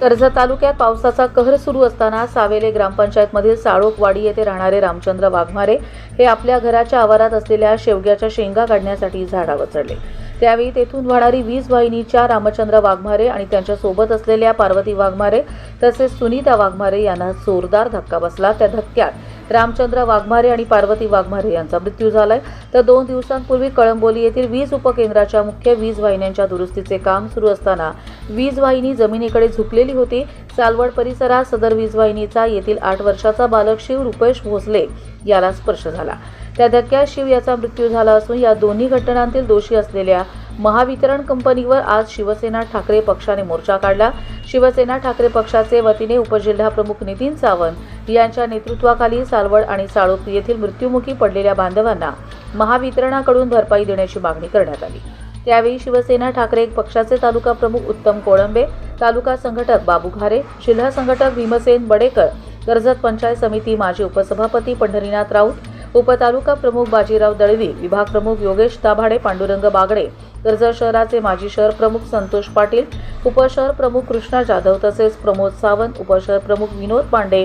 कर्जत तालुक्यात पावसाचा कहर सुरू असताना सावेले ग्रामपंचायतमधील साळोकवाडी येथे राहणारे रामचंद्र वाघमारे हे आपल्या घराच्या आवारात असलेल्या शेवग्याच्या शेंगा काढण्यासाठी झाडावर चढले. त्यावेळी तेथून वाहणारी वीज वाहिनीच्या रामचंद्र वाघमारे आणि त्यांच्यासोबत असलेल्या पार्वती वाघमारे तसेच सुनीता वाघमारे यांना जोरदार धक्का बसला. त्या धक्क्यात रामचंद्र वाघमारे आणि पार्वती वाघमारे यांचा मृत्यू झालाय. तर दोन दिवसांपूर्वी कळंबोली येथील वीज उपकेंद्राच्या मुख्य वीज वाहिन्यांच्या दुरुस्तीचे काम सुरू असताना वीज वाहिनी जमिनीकडे झुकलेली होती. सालवड परिसरात सदर वीज वाहिनीचा येथील आठ वर्षाचा बालक शिव रुपेश भोसले याला स्पर्श झाला. त्या धक्क्यात शिव याचा मृत्यू झाला असून या दोन्ही घटनांतील दोषी असलेल्या महावितरण कंपनीवर आज शिवसेना ठाकरे पक्षाने मोर्चा काढला. शिवसेना ठाकरे पक्षाचे वतीने उपजिल्हाप्रमुख नितीन सावंत यांच्या नेतृत्वाखाली सालवड आणि साळोप येथील मृत्युमुखी पडलेल्या बांधवांना महावितरणाकडून भरपाई देण्याची मागणी करण्यात आली. त्यावेळी शिवसेना ठाकरे पक्षाचे तालुका प्रमुख उत्तम कोळंबे तालुका संघटक बाबू घारे जिल्हा संघटक भीमसेन बडेकर कर्जत पंचायत समिती माजी उपसभापती पंढरीनाथ राऊत उपतालुका प्रमुख बाजीराव दळवी विभाग प्रमुख योगेश दाभाडे पांडुरंग बागडे कर्जत शहराचे माजी शहर प्रमुख संतोष पाटील उपशहर प्रमुख कृष्णा जाधव तसेच प्रमोद सावंत उपशहर प्रमुख विनोद पांडे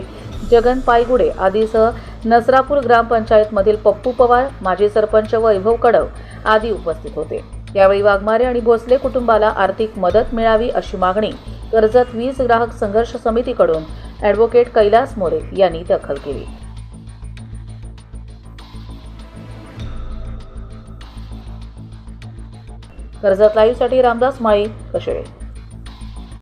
जगन पायगुडे आदीसह नसरापूर ग्रामपंचायतमधील पप्पू पवार माजी सरपंच वैभव कडव आदी उपस्थित होते. यावेळी वाघमारे आणि भोसले कुटुंबाला आर्थिक मदत मिळावी अशी मागणी कर्जत वीज ग्राहक संघर्ष समितीकडून ॲडव्होकेट कैलास मोरे यांनी दखल केली. कर्जत लाईव्हसाठी रामदास माळी कशेळे